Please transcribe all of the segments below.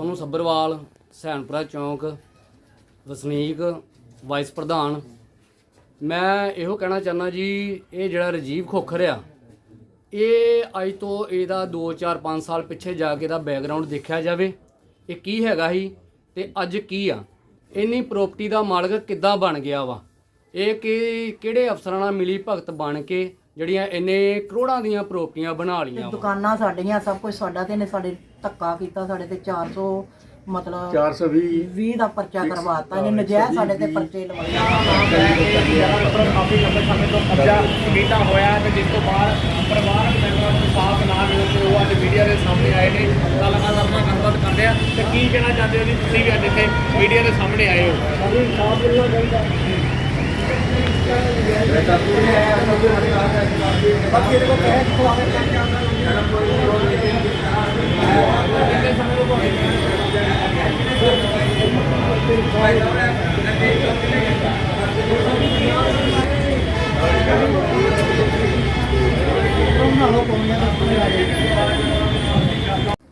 ਸੋਨੂੰ ਸੱਬਰਵਾਲ ਸੈਨਪੁਰਾ ਚੌਂਕ, ਵਸਨੀਕ ਵਾਈਸ ਪ੍ਰਧਾਨ। ਮੈਂ ਇਹੋ ਕਹਿਣਾ ਚਾਹੁੰਦਾ ਜੀ, ਇਹ ਜਿਹੜਾ ਰਜੀਵ ਖੋਖਰ ਆ, ਇਹ ਅੱਜ ਤੋਂ ਇਹਦਾ 2 4 5 ਸਾਲ ਪਿੱਛੇ ਜਾ ਕੇ ਦਾ ਬੈਕਗ੍ਰਾਉਂਡ ਦੇਖਿਆ ਜਾਵੇ, ਇਹ ਕੀ ਹੈਗਾ ਸੀ ਤੇ ਅੱਜ ਕੀ ਆ? ਇੰਨੀ ਪ੍ਰਾਪਰਟੀ ਦਾ ਮਾਲਕ ਕਿੱਦਾਂ ਬਣ ਗਿਆ ਵਾ? ਇਹ ਕਿ ਕਿਹੜੇ ਅਫਸਰਾਂ ਨਾਲ ਮਿਲੀ ਭਗਤ ਬਣ ਕੇ ਜਿਹੜੀਆਂ ਇੰਨੇ ਕਰੋੜਾਂ ਦੀਆਂ ਪ੍ਰਾਪਰਟੀਆਂ ਬਣਾ ਤੇ ਲੀਆਂ ਵਾ। ਦੁਕਾਨਾਂ ਸਾਡੀਆਂ ਸਭ ਕੁਝ ਸਾਡਾ ਤੇ ਇਹਨੇ ਸਾਡੇ ਧੱਕਾ ਕੀਤਾ ਸਾਡੇ ਤੇ 400 ਮਤਲਬ 420 20 ਦਾ ਪਰਚਾ ਕਰਵਾਤਾ ਇਹਨੇ ਨਜਾਇਜ਼ ਸਾਡੇ ਤੇ ਪਰਚੇ ਲਵਾਏ। ਕਾਫੀ ਲੰਬੇ ਸਮੇਂ ਤੋਂ ਕਬਜ਼ਾ ਕੀਤਾ ਹੋਇਆ ਹੈ ਤੇ ਜਿਸ ਤੋਂ ਬਾਅਦ ਪਰਿਵਾਰਕ ਮੈਂਬਰਾਂ ਨੂੰ ਸਾਥ ਨਾ ਮਿਲਣ ਤੇ ਉਹ ਅੱਜ ਮੀਡੀਆ ਦੇ ਸਾਹਮਣੇ ਆਏ ਨੇ। ਤਾਂ ਲਗਾਤਾਰ ਆਪਣਾ ਗੱਲਬਾਤ ਕਰਦੇ ਆ। ਤੇ ਕੀ ਕਹਿਣਾ ਚਾਹੁੰਦੇ ਹੋ ਜੀ ਤੁਸੀਂ ਵੀ ਅੱਜ ਇੱਥੇ ਮੀਡੀਆ ਦੇ ਸਾਹਮਣੇ ਆਏ ਹੋ?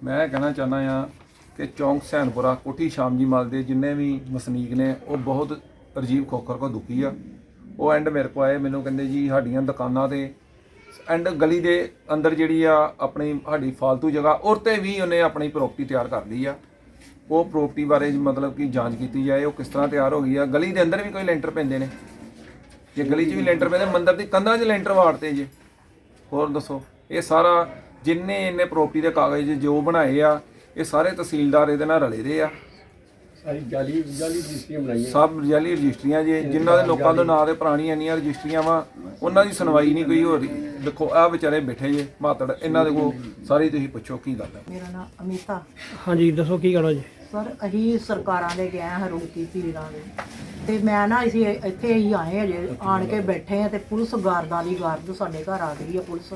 ਮੈਂ ਕਹਿਣਾ ਚਾਹੁੰਦਾ ਆ ਕਿ ਚੌਂਕ ਸੈਨਪੁਰਾ ਕੋਠੀ ਸ਼ਾਮ ਜੀ ਮਲ ਦੇ ਜਿੰਨੇ ਵੀ ਵਸਨੀਕ ਨੇ, ਉਹ ਬਹੁਤ ਰਜੀਵ ਖੋਖਰ ਕੋ ਦੁਖੀ ਆ। ਉਹ ਐਂਡ ਮੇਰੇ ਕੋ ਆਏ, ਮੈਨੂੰ ਕਹਿੰਦੇ ਜੀ ਸਾਡੀਆਂ ਦੁਕਾਨਾਂ ਤੇ ਐਂਡ ਗਲੀ ਦੇ ਅੰਦਰ ਜਿਹੜੀ ਆ ਆਪਣੀ ਸਾਡੀ ਫਾਲਤੂ ਜਗ੍ਹਾ ਔਰ ਤੇ ਵੀ ਉਹਨੇ ਆਪਣੀ ਪ੍ਰੋਪਰਟੀ ਤਿਆਰ ਕਰ ਲਈ ਆ। ਉਹ ਪ੍ਰੋਪਰਟੀ ਬਾਰੇ ਮਤਲਬ ਕਿ ਜਾਂਚ ਕੀਤੀ ਜਾਏ, ਉਹ ਕਿਸ ਤਰ੍ਹਾਂ ਤਿਆਰ ਹੋ ਗਈ ਆ। ਗਲੀ ਦੇ ਅੰਦਰ ਵੀ ਕੋਈ ਲੈਂਟਰ ਪੈਂਦੇ ਨੇ। ਜੇ ਗਲੀ 'ਚ ਵੀ ਲੈਂਟਰ ਪੈਂਦੇ, ਮੰਦਰ ਦੀ ਕੰਧਾਂ 'ਚ ਲੈਂਟਰ ਵਾੜਤੇ ਜੇ। ਹੋਰ ਦੱਸੋ, ਇਹ ਸਾਰਾ ਜਿੰਨੇ ਇਹਨੇ ਪ੍ਰੋਪਰਟੀ ਦੇ ਕਾਗਜ਼ ਜੋ ਬਣਾਏ ਆ, ਇਹ ਸਾਰੇ ਤਹਿਸੀਲਦਾਰ ਇਹਦੇ ਨਾਲ ਰਲੇ ਦੇ ਆ। ਸਾਰੀ ਜਾਲੀ ਜਾਲੀ ਰਜਿਸਟਰੀਆਂ ਸਭ ਜੇ ਜਿਨ੍ਹਾਂ ਦੇ ਲੋਕਾਂ ਦੇ ਨਾਂ ਦੇ ਪੁਰਾਣੀਆਂ ਇੰਨੀਆਂ ਰਜਿਸਟਰੀਆਂ ਵਾ ਉਹਨਾਂ ਦੀ ਸੁਣਵਾਈ ਨਹੀਂ ਕੋਈ ਹੋ ਰਹੀ ਦੇਖੋ ਆ ਵਿਚਾਰੇ ਬੈਠੇ ਜੇ ਮਾਤੜ ਇਹਨਾਂ ਦੇ ਕੋਲ ਸਾਰੀ ਤੁਸੀਂ ਪੁੱਛੋ ਕੀ ਗੱਲ ਹੈ ਮੇਰਾ ਨਾਮ ਅਮਿਤਾ। ਹਾਂਜੀ ਦੱਸੋ ਕੀ ਕਹਿਣਾ ਜੀ? ਸਰ ਅਸੀਂ ਸਰਕਾਰਾਂ ਦੇ ਗਏ ਹਾਂ ਰੋਕੀ ਪੀਰਾਂ ਦੇ। ਤੇ ਮੈਂ ਨਾ ਅਸੀਂ ਇੱਥੇ ਹੀ ਆਏ ਹਜੇ ਆਣ ਕੇ ਬੈਠੇ ਆ ਤੇ ਪੁਲਿਸ ਗਾਰਦਾਂ ਦੀ ਗਾਰਦ ਸਾਡੇ ਘਰ ਆ ਗਈ ਹੈ ਪੁਲਿਸ।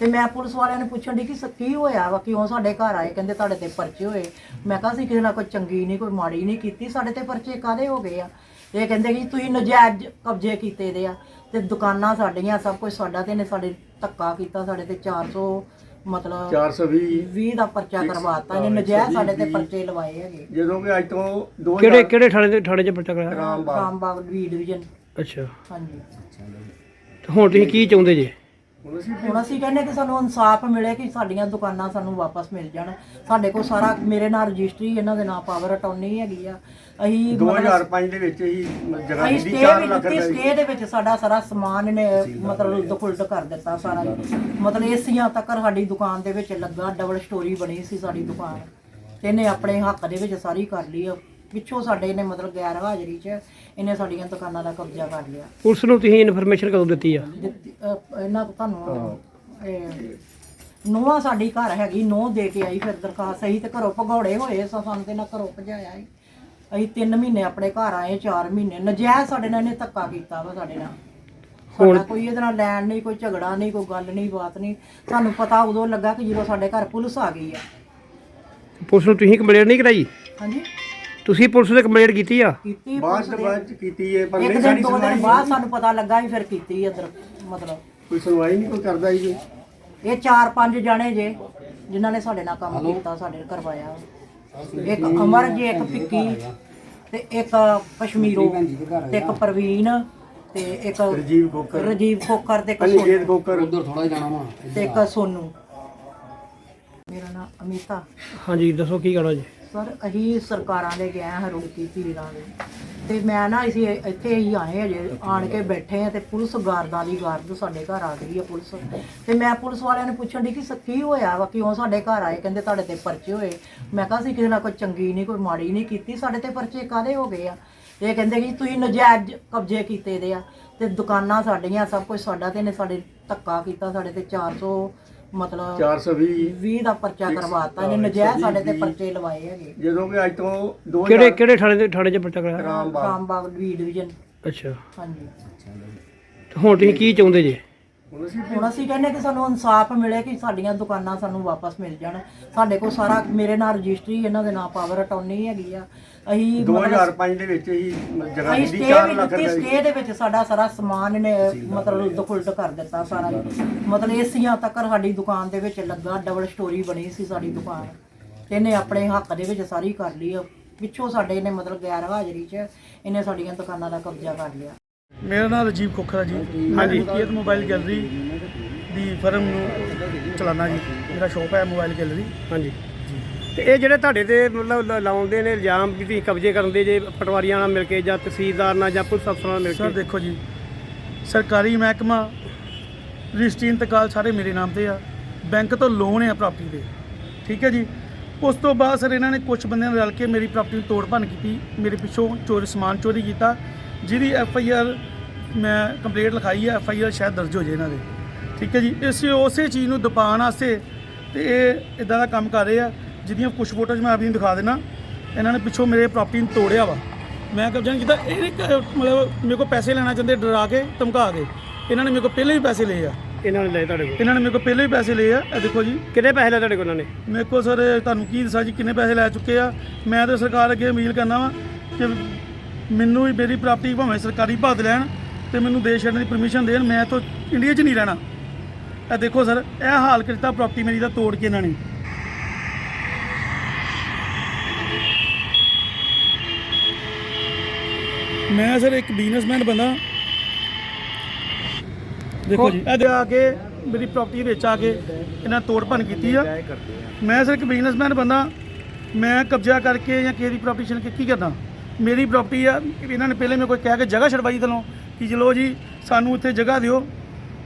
ਤੇ ਮੈਂ ਪੁਲਿਸ ਵਾਲਿਆਂ ਨੂੰ ਪੁੱਛਣ ਦੀ ਕਿ ਸ- ਕੀ ਹੋਇਆ ਵਾ? ਕਿਉਂ ਸਾਡੇ ਘਰ ਆਏ? ਕਹਿੰਦੇ ਤੁਹਾਡੇ ਤੇ ਪਰਚੇ ਹੋਏ। ਮੈਂ ਕਿਹਾ ਸੀ ਕਿਸੇ ਨਾਲ ਕੋਈ ਚੰਗੀ ਨਹੀਂ ਕੋਈ ਮਾੜੀ ਨਹੀਂ ਕੀਤੀ। ਸਾਡੇ ਤੇ ਪਰਚੇ ਕਾਦੇ ਹੋ ਗਏ ਆ? ਇਹ ਕਹਿੰਦੇ ਕਿ ਤੁਸੀਂ ਨਜਾਇਜ਼ ਕਬਜ਼ੇ ਕੀਤੇ ਦੇ ਆ। ਤੇ ਦੁਕਾਨਾਂ ਸਾਡੀਆਂ ਸਭ ਕੁਝ ਸਾਡਾ ਤੇ ਇਹਨੇ ਸਾਡੇ ਧੱਕਾ ਕੀਤਾ ਸਾਡੇ ਤੇ 400 ਮਤਲਬ 420 20 ਦਾ ਪਰਚਾ ਕਰਵਾਤਾ ਇਹਨੇ ਨਜਾਇਜ਼ ਸਾਡੇ ਤੇ ਪਰਚੇ ਲਵਾਏ ਹੈਗੇ। ਜਦੋਂ ਕਿ ਅੱਜ ਤੋਂ 2000 ਕਿਹੜੇ ਕਿਹੜੇ ਥਾਣੇ ਦੇ ਥਾਣੇ 'ਚ ਪਰਚਾ ਕਰਾਇਆ? ਰਾਮਬਾਗ। ਰਾਮਬਾਗ ਵੀ ਡਿਵੀਜ਼ਨ ਅੱਛਾ। ਹਾਂਜੀ। ਤੇ ਹੁਣ ਤੁਸੀਂ ਕੀ ਚਾਹੁੰਦੇ ਜੀ? ਹੁਣ ਅਸੀਂ ਹੁਣ ਅਸੀਂ ਕਹਿੰਦੇ ਕਿ ਸਾਨੂੰ ਇਨਸਾਫ ਮਿਲੇ ਕਿ ਸਾਡੀਆਂ ਦੁਕਾਨਾਂ ਸਾਨੂੰ ਵਾਪਸ ਮਿਲ ਜਾਣ। ਸਾਡੇ ਕੋਲ ਸਾਰਾ ਮੇਰੇ ਨਾਲ ਰਜਿਸਟਰੀ ਇਹਨਾਂ ਦੇ ਨਾਂ ਪਾਵਰ ਅਟਾਰਨੀ ਹੈਗੀ ਆ। ਅਸੀਂ ਮਤਲਬ 2005 ਦੇ ਵਿੱਚ ਹੀ ਜਗ੍ਹਾ ਅਸੀਂ ਦੀ ਸਟੇ 4 ਵੀ ਲੱਖ ਦਿੱਤੀ ਰੁਪਏ। ਸਟੇ ਦੇ ਵਿੱਚ ਸਾਡਾ ਸਾਰਾ ਸਮਾਨ ਇਹਨੇ ਮਤਲਬ ਦਖੁਲਟ ਕਰ ਦਿੱਤਾ ਸਾਰਾ। ਮਤਲਬ ਏਸੀਆਂ ਤੱਕ ਸਾਡੀ ਦੁਕਾਨ ਦੇ ਵਿੱਚ ਲੱਗਾ ਡਬਲ ਸਟੋਰੀ ਬਣੀ ਸੀ ਸਾਡੀ ਦੁਕਾਨ। ਤੇ ਇਹਨੇ ਆਪਣੇ ਹੱਕ ਦੇ ਵਿੱਚ ਸਾਰੀ ਕਰ ਲਈ ਆ। ਪਿੱਛੋਂ ਸਾਡੇ ਇਹਨੇ ਮਤਲਬ ਗੈਰ ਹਾਜ਼ਰੀ 'ਚ ਇਹਨੇ ਸਾਡੀਆਂ ਦੁਕਾਨਾਂ ਦਾ ਕਬਜ਼ਾ ਕਰ ਲਿਆ। ਪੁਲਿਸ ਨੂੰ ਤੁਸੀਂ ਇਨਫੋਰਮੇਸ਼ਨ ਕਦੋਂ ਦਿੱਤੀ ਆ? ਦਿੱਤੀ- ਅਹ ਇਹਨਾਂ ਕੋ ਤੁਹਾਨੂੰ ਨੋਆ ਸਾਡੀ ਘਰ ਹੈਗੀ ਨੋ ਦੇ ਕੇ ਆਈ ਫਿਰ ਦਰਖਾਸਤ ਅਸੀਂ ਤੇ ਘਰੋਂ ਭਗੌੜੇ ਹੋਏ ਸਾਂ ਸਾਨੂੰ ਤੇ ਨਾ ਘਰੋਂ ਭਜਾਇਆ ਸੀ ਅਸੀਂ 3 ਮਹੀਨੇ ਆਪਣੇ ਘਰ ਆਏ 4 ਮਹੀਨੇ ਨਜਾਇਜ਼ ਸਾਡੇ ਨਾਲ ਇਹਨੇ ਧੱਕਾ ਕੀਤਾ ਵਾ ਸਾਡੇ ਨਾਲ। ਸਾਡਾ ਕੋਈ ਇਹਦੇ ਨਾਲ ਲੈਣ ਨਹੀਂ ਕੋਈ ਝਗੜਾ ਨਹੀਂ ਕੋਈ ਗੱਲ ਨਹੀਂ ਬਾਤ ਨਹੀਂ। ਸਾਨੂੰ ਪਤਾ ਉਦੋਂ ਲੱਗਾ ਕਿ ਜਦੋਂ ਸਾਡੇ ਘਰ ਪੁਲਿਸ ਆ ਗਈ ਆ। ਪੁਲਿਸ ਨੂੰ ਤੁਸੀਂ ਕੰਪਲੇਂਟ ਨਹੀਂ ਕਰਾਈ? ਹਾਂਜੀ? ਤੁਸੀਂ ਪੁਲਿਸ ਨੇ ਕੰਪਲੇਂਟ ਕੀਤੀ ਆ? ਕੀਤੀ ਬਾਅਦ ਚ। ਬਾਅਦ ਚ ਕੀਤੀ ਹੈ ਪਰ ਇੱਕ ਨਹੀਂ ਦਿਨ ਸਾਡੀ ਦੋ ਦਿਨ ਸੁਣਵਾਈ ਬਾਅਦ ਸਾਨੂੰ ਪਤਾ ਲੱਗਾ ਵੀ ਫਿਰ ਕੀਤੀ ਇਧਰ ਮਤਲਬ। ਕੋਈ ਸੁਣਵਾਈ ਨਹੀਂ ਕੋਈ ਕਰਦਾ ਜੀ ਇਹ ਚਾਰ ਪੰਜ ਜਾਣੇ ਜੇ ਜਿਨ੍ਹਾਂ ਨੇ ਸਾਡੇ ਨਾਲ ਕੰਮ ਕੀਤਾ ਸਾਡੇ ਕਰਵਾਇਆ। ਇੱਕ ਅਮਰ ਜੇ ਇੱਕ ਪਿੱਕੀ ਤੇ ਇੱਕ ਕਸ਼ਮੀਰੋ ਤੇ ਇੱਕ ਪ੍ਰਵੀਨ ਤੇ ਇੱਕ ਰਜੀਵ ਖੋਖਰ। ਰਜੀਵ ਖੋਖਰ ਤੇ ਇੱਕ ਅਨਿਕੇਤ ਸੋਨੂ। ਖੋਖਰ। ਉਧਰ ਥੋੜਾ ਜਾਣਾ ਵਾ। ਤੇ ਇੱਕ ਸੋਨੂ। ਮੇਰਾ ਨਾਮ ਅਮਿਤਾ। ਹਾਂਜੀ ਦੱਸੋ ਕੀ ਕਹਿਣਾ ਜੀ? ਸਰ, ਅਸੀਂ ਸਰਕਾਰਾਂ ਦੇ ਗਏ ਹਾਂ ਰੋਕੀ ਪੀਰਾਂ ਦੇ। ਤੇ ਮੈਂ ਨਾ ਅਸੀਂ ਇੱਥੇ ਹੀ ਆਏ ਹਜੇ ਆਣ ਕੇ ਬੈਠੇ ਆ ਤੇ ਪੁਲਿਸ ਗਾਰਦਾਂ ਦੀ ਗਾਰਦ ਸਾਡੇ ਘਰ ਆ ਗਈ ਆ ਪੁਲਿਸ। ਤੇ ਮੈਂ ਪੁਲਿਸ ਵਾਲਿਆਂ ਨੂੰ ਪੁੱਛਣ ਦੀ ਕਿ ਕੀ ਹੋਇਆ ਵਾ? ਕਿਉਂ ਸਾਡੇ ਘਰ ਆਏ? ਕਹਿੰਦੇ ਤੁਹਾਡੇ ਤੇ ਪਰਚੇ ਹੋਏ। ਮੈਂ ਕਿਹਾ ਸੀ ਕਿਸੇ ਨਾਲ ਕੋਈ ਚੰਗੀ ਨਹੀਂ, ਕੋਈ ਮਾੜੀ ਨਹੀਂ ਕੀਤੀ। ਸਾਡੇ ਤੇ ਪਰਚੇ ਕਾਦੇ ਹੋ ਗਏ ਆ? ਇਹ ਕਹਿੰਦੇ ਕਿ ਤੁਸੀਂ ਨਜਾਇਜ਼ ਕਬਜ਼ੇ ਕੀਤੇ ਦੇ ਆ। ਤੇ ਦੁਕਾਨਾਂ ਸਾਡੀਆਂ, ਸਭ ਕੁਝ ਸਾਡਾ ਤੇ ਨੇ ਸਾਡੇ ਧੱਕਾ ਕੀਤਾ, ਸਾਡੇ ਤੇ 400 ਮਤਲਬ 420 20 ਦਾ ਪਰਚਾ ਕਰਵਾਤਾ ਇਹਨੇ ਨਜਾਇਜ਼ ਸਾਡੇ ਤੇ ਪਰਚੇ ਲਵਾਏ ਹੈਗੇ। ਜਦੋਂ ਕਿ ਅੱਜ ਤੋਂ 2000 ਕਿਹੜੇ ਕਿਹੜੇ ਥਾਣੇ ਦੇ ਥਾਣੇ 'ਚ ਪਰਚਾ ਕਰਾਇਆ? ਰਾਮਬਾਗ। ਰਾਮਬਾਗ ਵੀ ਡਿਵੀਜ਼ਨ ਅੱਛਾ। ਹਾਂਜੀ। ਤੇ ਹੁਣ ਤੁਸੀਂ ਕੀ ਚਾਹੁੰਦੇ ਜੀ? ਹੁਣ ਅਸੀਂ ਹੁਣ ਅਸੀਂ ਕਹਿੰਦੇ ਕਿ ਸਾਨੂੰ ਇਨਸਾਫ ਮਿਲੇ ਕਿ ਸਾਡੀਆਂ ਦੁਕਾਨਾਂ ਸਾਨੂੰ ਵਾਪਸ ਮਿਲ ਜਾਣ। ਸਾਡੇ ਕੋਲ ਸਾਰਾ ਮੇਰੇ ਨਾਲ ਰਜਿਸਟਰੀ ਇਹਨਾਂ ਦੇ ਨਾਂ ਪਾਵਰ ਅਟਾਰਨੀ ਹੈਗੀ ਆ। ਅਸੀਂ ਮਤਲਬ 2005 ਦੇ ਵਿੱਚ ਹੀ ਜਗ੍ਹਾ ਅਸੀਂ ਦੀ ਸਟੇ 4 ਵੀ ਲੱਖ ਦਿੱਤੀ ਰੁਪਏ ਸਟੇ ਦੇ ਵਿੱਚ ਸਾਡਾ ਸਾਰਾ ਸਮਾਨ ਇਹਨੇ ਮਤਲਬ ਦਖੁਲਟ ਕਰ ਦਿੱਤਾ ਸਾਰਾ ਮਤਲਬ ਏਸੀਆਂ ਤੱਕ ਸਾਡੀ ਦੁਕਾਨ ਦੇ ਵਿੱਚ ਲੱਗਾ ਡਬਲ ਸਟੋਰੀ ਬਣੀ ਸੀ ਸਾਡੀ ਦੁਕਾਨ। ਤੇ ਇਹਨੇ ਆਪਣੇ ਹੱਕ ਦੇ ਵਿੱਚ ਸਾਰੀ ਕਰ ਲਈ ਆ। ਪਿੱਛੋਂ ਸਾਡੇ ਇਹਨੇ ਮਤਲਬ ਗੈਰ ਹਾਜ਼ਰੀ 'ਚ ਇਹਨੇ ਸਾਡੀਆਂ ਦੁਕਾਨਾਂ ਦਾ ਕਬਜ਼ਾ ਕਰ ਲਿਆ। ਮੇਰਾ ਨਾਮ ਰਾਜੀਵ ਖੋਖਰਾ ਜੀ। ਹਾਂਜੀ ਕੀਰਤ ਮੋਬਾਈਲ ਗੈਲਰੀ ਦੀ ਫਰਮ ਨੂੰ ਚਲਾਉਣਾ ਜੀ। ਮੇਰਾ ਸ਼ੌਪ ਹੈ ਮੋਬਾਈਲ ਗੈਲਰੀ। ਹਾਂਜੀ। ਤੇ ਇਹ ਜਿਹੜੇ ਤੁਹਾਡੇ ਤੇ ਮਤਲਬ ਲ- ਲਾਉਂਦੇ ਨੇ ਇਲਜ਼ਾਮ ਵੀ ਤੁਸੀਂ ਕਬਜ਼ੇ ਕਰਨ ਦੇ ਜੇ ਪਟਵਾਰੀਆਂ ਨਾਲ ਮਿਲ ਕੇ ਜਾਂ ਤਹਿਸੀਲਦਾਰ ਨਾਲ ਜਾਂ ਪੁਲਿਸ ਅਫਸਰਾਂ ਨਾਲ ਮਿਲ ਸਰ ਕੇ ਦੇਖੋ ਜੀ। ਸਰਕਾਰੀ ਮਹਿਕਮਾ ਰਜਿਸਟਰੀ ਇੰਤਕਾਲ ਸਾਰੇ ਮੇਰੇ ਨਾਮ ਤੇ ਆ। ਬੈਂਕ ਤੋਂ ਲੋਨ ਆ ਪ੍ਰਾਪਰਟੀ ਦੇ। ਠੀਕ ਹੈ ਜੀ। ਉਸ ਤੋਂ ਬਾਅਦ ਸਰ ਇਹਨਾਂ ਨੇ ਕੁਝ ਬੰਦਿਆਂ ਨੇ ਰਲ ਕੇ ਮੇਰੀ ਪ੍ਰਾਪਰਟੀ ਨੂੰ ਤੋੜ ਭੰਨ ਕੀਤੀ। ਮੇਰੇ ਪਿੱਛੋਂ ਚੋਰੀ ਸਮਾਨ ਚੋਰੀ ਕੀਤਾ। ਜਿਹਦੀ ਐਫ ਆਈ ਆਰ ਮੈਂ ਕੰਪਲੇਂਟ ਲਿਖਾਈ ਹੈ ਐਫ ਆਈ ਆਰ ਸ਼ਾਇਦ ਦਰਜ ਹੋ ਜੇ ਇਹਨਾਂ ਦੇ। ਠੀਕ ਹੈ ਜੀ? ਇਸ ਉਸੇ ਚੀਜ਼ ਨੂੰ ਦਬਾਉਣ ਵਾਸਤੇ ਤੇ ਇਹ ਇਦਾਂ ਦਾ ਕੰਮ ਕਰ ਰਹੇ ਆ ਜਿਹਦੀਆਂ ਕੁਝ ਫੋਟੋਜ਼ ਮੈਂ ਆਪਣੀ ਦਿਖਾ ਦੇਣਾ ਇਹਨਾਂ ਨੇ ਪਿੱਛੋਂ ਮੇਰੇ ਪ੍ਰਾਪਰਟੀ ਨੂੰ ਤੋੜਿਆ ਵਾ। ਮੈਂ ਕਬਜ਼ਾ ਕੀਤਾ ਇਹ ਮਤਲਬ ਮੇਰੇ ਕੋਲ ਪੈਸੇ ਲੈਣਾ ਚਾਹੁੰਦੇ ਡਰਾ ਕੇ ਧਮਕਾ ਕੇ ਇਹਨਾਂ ਨੇ ਮੇਰੇ ਕੋਲ ਪਹਿਲੇ ਵੀ ਪੈਸੇ ਲਏ ਆ। ਇਹਨਾਂ ਨੇ ਲਏ ਤੁਹਾਡੇ ਕੋਲ? ਇਹਨਾਂ ਨੇ ਮੇਰੇ ਕੋਲ ਪਹਿਲੇ ਵੀ ਪੈਸੇ ਲਏ ਆ। ਇਹ ਦੇਖੋ ਜੀ। ਕਿੰਨੇ ਪੈਸੇ ਲਏ ਤੁਹਾਡੇ ਕੋਲ ਉਹਨਾਂ ਨੇ? ਮੇਰੇ ਕੋਲ ਸਰ ਤੁਹਾਨੂੰ ਕੀ ਦੱਸਾਂ ਜੀ ਕਿੰਨੇ ਪੈਸੇ ਲੈ ਚੁੱਕੇ ਆ। ਮੈਂ ਤਾਂ ਸਰਕਾਰ ਅੱਗੇ ਅਪੀਲ ਕਰਨਾ ਵਾ ਕਿ ਮੈਨੂੰ ਵੀ ਮੇਰੀ ਪ੍ਰਾਪਰਟੀ ਭਾਵੇਂ ਸਰਕਾਰੀ ਭਾਦ ਲੈਣ ਤੇ ਮੈਨੂੰ ਦੇਸ਼ ਛੱਡਣ ਦੀ ਪਰਮਿਸ਼ਨ ਦੇਣ, ਮੈਂ ਤਾਂ ਇੰਡੀਆ 'ਚ ਨਹੀਂ ਰਹਿਣਾ। ਇਹ ਦੇਖੋ ਸਰ ਇਹ ਹਾਲ ਕੀਤਾ ਪ੍ਰਾਪਰਟੀ ਮੇਰੀ ਦਾ ਤੋੜ ਕੇ ਇਹਨਾਂ ਨੇ। ਮੈਂ ਸਰ ਇੱਕ ਬਿਜ਼ਨਸਮੈਨ ਬੰਦਾ। ਦੇਖੋ ਜੀ ਇਹਦੇ ਆ ਕੇ ਮੇਰੀ ਪ੍ਰਾਪਰਟੀ ਵਿੱਚ ਆ ਕੇ ਇਹਨਾਂ ਤੋੜ ਭੰਨ ਕੀਤੀ ਆ। ਮੈਂ ਸਰ ਇੱਕ ਬਿਜ਼ਨਸਮੈਨ ਬੰਦਾ, ਮੈਂ ਕਬਜ਼ਾ ਕਰਕੇ ਜਾਂ ਕਿਸੇ ਦੀ ਪ੍ਰਾਪਰਟੀ ਛਣ ਕੇ ਕੀ ਕਰਦਾ? ਮੇਰੀ ਪ੍ਰਾਪਰਟੀ ਆ ਇਹਨਾਂ ਨੇ ਪਹਿਲੇ ਮੇਰੇ ਕੋਲ ਕਹਿ ਕੇ ਜਗ੍ਹਾ ਛਡਵਾਈ ਤਲੋਂ ਕਿ ਚਲੋ ਜੀ ਸਾਨੂੰ ਇੱਥੇ ਜਗ੍ਹਾ ਦਿਓ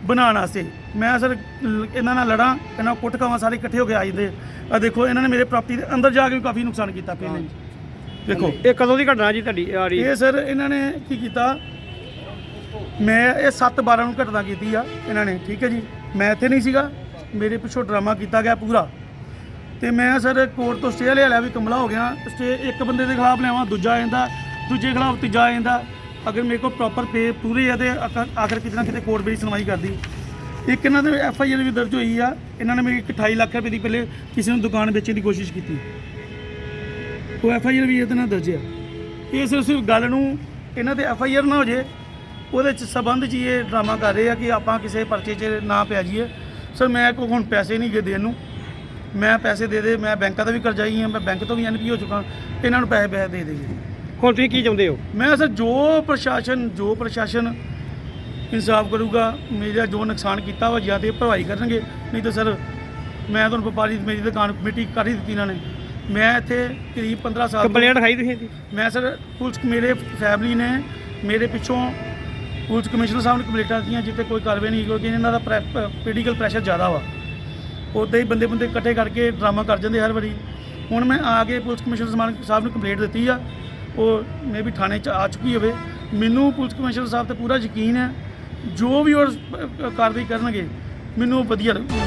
ਬਣਾਉਣ ਵਾਸਤੇ। ਮੈਂ ਸਰ ਇਹਨਾਂ ਨਾਲ ਲੜਾਂ ਇਹਨਾਂ ਕੁੱਟ ਖਾਵਾਂ ਸਾਰੇ ਇਕੱਠੇ ਹੋ ਕੇ ਆ ਜਾਂਦੇ। ਆ ਦੇਖੋ ਇਹਨਾਂ ਨੇ ਮੇਰੇ ਪ੍ਰਾਪਰਟੀ ਦੇ ਅੰਦਰ ਜਾ ਕੇ ਵੀ ਕਾਫੀ ਨੁਕਸਾਨ ਕੀਤਾ ਪਹਿਲੇ ਜੀ ਦੇਖੋ ਇਹ ਕਦੋਂ ਦੀ ਘਟਨਾ ਜੀ ਤੁਹਾਡੀ ਆ ਰਹੀ ਇਹ ਸਰ ਇਹਨਾਂ ਨੇ ਕੀ ਕੀਤਾ? ਮੈਂ ਇਹ 7 12 ਨੂੰ ਘਟਨਾ ਕੀਤੀ ਆ ਇਹਨਾਂ ਨੇ ਠੀਕ ਹੈ ਜੀ? ਮੈਂ ਇੱਥੇ ਨਹੀਂ ਸੀਗਾ। ਮੇਰੇ ਪਿੱਛੋਂ ਡਰਾਮਾ ਕੀਤਾ ਗਿਆ ਪੂਰਾ। ਤੇ ਮੈਂ ਸਰ ਕੋਰਟ ਤੋਂ ਸਟੇ ਲੈ ਲਿਆ ਵੀ ਕਮਲਾ ਹੋ ਗਿਆ, ਸਟੇ ਇੱਕ ਬੰਦੇ ਦੇ ਖਿਲਾਫ ਲਿਆਵਾਂ, ਦੂਜਾ ਆ ਜਾਂਦਾ, ਦੂਜੇ ਖਿਲਾਫ ਤੀਜਾ ਆ ਜਾਂਦਾ। ਅਗਰ ਮੇਰੇ ਕੋਲ ਪ੍ਰੋਪਰ ਪੇ ਪੂਰੇ ਆ ਤੇ ਆਖਰ ਕਿਤੇ ਨਾ ਕਿਤੇ ਕੋਰਟ ਮੇਰੀ ਸੁਣਵਾਈ ਕਰਦੀ। ਇੱਕ ਇਹਨਾਂ ਦੇ ਐਫ ਆਈ ਆਰ ਵੀ ਦਰਜ ਹੋਈ ਆ, ਇਹਨਾਂ ਨੇ ਮੇਰੀ ਇੱਕ 28 ਲੱਖ ਰੁਪਏ ਦੀ ਪਹਿਲੇ ਕਿਸੇ ਨੂੰ ਦੁਕਾਨ ਵੇਚਣ ਦੀ ਕੋਸ਼ਿਸ਼ ਕੀਤੀ। ਉਹ ਐਫ ਆਈ ਆਰ ਵੀ ਇਹਦੇ ਨਾਲ ਦਰਜ ਆ। ਇਸ ਉਸ ਗੱਲ ਨੂੰ ਇਹਨਾਂ ਦੇ ਐਫ ਆਈ ਆਰ ਨਾ ਹੋ ਜੇ, ਉਹਦੇ ਚ ਸਬੰਧ 'ਚ ਹੀ ਇਹ ਡਰਾਮਾ ਕਰ ਰਹੇ ਆ ਕਿ ਆਪਾਂ ਕਿਸੇ ਪਰਚੇ 'ਚ ਨਾ ਪੈ ਜਾਈਏ। ਸਰ, ਮੈਂ ਕੋ ਹੁਣ ਪੈਸੇ ਨਹੀਂ ਗਏ ਦੇਣ ਨੂੰ। ਮੈਂ ਪੈਸੇ ਦੇ ਦੇ ਮੈਂ ਬੈਂਕਾਂ ਦਾ ਵੀ ਕਰਜ਼ਾ ਹੀ ਹਾਂ ਮੈਂ ਬੈਂਕ ਤੋਂ ਵੀ ਐਨਪੀ ਹੋ ਚੁੱਕਾ ਇਹਨਾਂ ਨੂੰ ਪੈਸੇ ਪੈਸੇ ਦੇ ਦੇਈਏ ਹੁਣ ਤੁਸੀਂ ਕੀ ਚਾਹੁੰਦੇ ਹੋ? ਮੈਂ ਸਰ ਜੋ ਪ੍ਰਸ਼ਾਸਨ ਜੋ ਪ੍ਰਸ਼ਾਸਨ ਇਨਸਾਫ ਕਰੂਗਾ ਮੇਰਾ ਜੋ ਨੁਕਸਾਨ ਕੀਤਾ ਵਾ ਜਾਂ ਤੇ ਭਰਵਾਈ ਕਰਨਗੇ ਨਹੀਂ ਤਾਂ ਸਰ ਮੈਂ ਤੁਹਾਨੂੰ ਵਪਾਰੀ ਮੇਰੀ ਦੁਕਾਨ ਕਮੇਟੀ ਕਰ ਹੀ ਦਿੱਤੀ ਇਹਨਾਂ ਨੇ। ਮੈਂ ਇੱਥੇ ਕਰੀਬ 15 ਸਾਲ ਕੰਪਲੇਂਟ ਖਾਈ ਤੁਸੀਂ ਇਹਦੀ? ਮੈਂ ਸਰ ਪੁਲਿਸ ਮੇਰੇ ਫੈਮਿਲੀ ਨੇ ਮੇਰੇ ਪਿੱਛੋਂ ਪੁਲਿਸ ਕਮਿਸ਼ਨਰ ਸਾਹਿਬ ਨੇ ਕੰਪਲੇਂਟਾਂ ਦਿੱਤੀਆਂ ਜਿੱਤੇ ਕੋਈ ਕਾਰਵਾਈ ਨਹੀਂ ਕਿਉਂਕਿ ਇਹਨਾਂ ਦਾ ਪੋਲੀਟੀਕਲ ਪ੍ਰੈਸ਼ਰ ਜ਼ਿਆਦਾ ਵਾ। ਉੱਦਾਂ ਹੀ ਬੰਦੇ ਬੰਦੇ ਇਕੱਠੇ ਕਰਕੇ ਡਰਾਮਾ ਕਰ ਜਾਂਦੇ ਹਰ ਵਾਰੀ। ਹੁਣ ਮੈਂ ਆ ਕੇ ਪੁਲਿਸ ਕਮਿਸ਼ਨਰ ਸਮਾਨ- ਸਾਹਿਬ ਨੂੰ ਕੰਪਲੇਂਟ ਦਿੱਤੀ ਆ। ਉਹ ਮੇ ਵੀ ਥਾਣੇ 'ਚ ਆ ਚੁੱਕੀ ਹੋਵੇ। ਮੈਨੂੰ ਪੁਲਿਸ ਕਮਿਸ਼ਨਰ ਸਾਹਿਬ ਤੇ ਪੂਰਾ ਯਕੀਨ ਹੈ, ਜੋ ਵੀ ਉਹ ਕਾਰਵਾਈ ਕਰਨਗੇ, ਮੈਨੂੰ ਵਧੀਆ ਲੱਗੂ।